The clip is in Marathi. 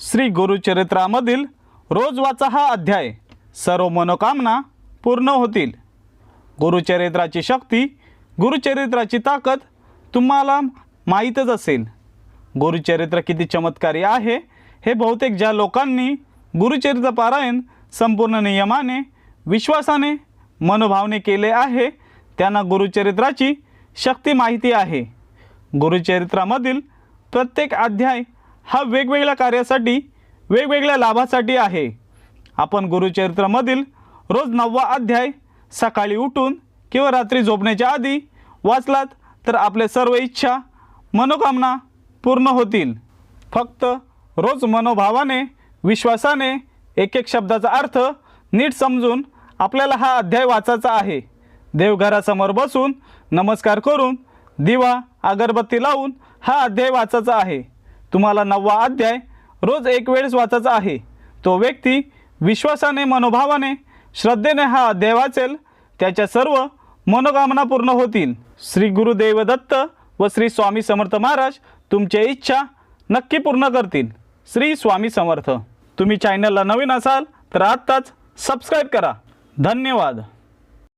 श्री गुरुचरित्रामधील रोज वाचा हा अध्याय सर्व मनोकामना पूर्ण होतील. गुरुचरित्राची शक्ती गुरुचरित्राची ताकद तुम्हाला माहीतच असेल. गुरुचरित्र किती चमत्कारी आहे हे बहुतेक ज्या लोकांनी गुरुचरित्र पारायण संपूर्ण नियमाने विश्वासाने मनोभावने केले आहे त्यांना गुरुचरित्राची शक्ती माहिती आहे. गुरुचरित्रामधील प्रत्येक अध्याय हा वेगवेगळ्या कार्यासाठी वेगवेगळ्या लाभासाठी आहे. आपण गुरुचरित्रामधील रोज नववा अध्याय सकाळी उठून किंवा रात्री झोपण्याच्या आधी वाचलात तर आपल्या सर्व इच्छा मनोकामना पूर्ण होतील. फक्त रोज मनोभावाने विश्वासाने एक एक शब्दाचा अर्थ नीट समजून आपल्याला हा अध्याय वाचायचा आहे. देवघरासमोर बसून नमस्कार करून दिवा अगरबत्ती लावून हा अध्याय वाचायचा आहे. तुम्हाला नववा अध्याय रोज एक वेळेस वाचायचा आहे. तो व्यक्ती विश्वासाने मनोभावाने श्रद्धेने हा अध्याय वाचेल. त्याच्या सर्व मनोकामना पूर्ण होतील. श्री गुरुदेव दत्त व श्री स्वामी समर्थ महाराज तुमच्या इच्छा नक्की पूर्ण करतील. श्री स्वामी समर्थ. तुम्ही चॅनलला नवीन असाल तर आत्ताच सबस्क्राईब करा. धन्यवाद.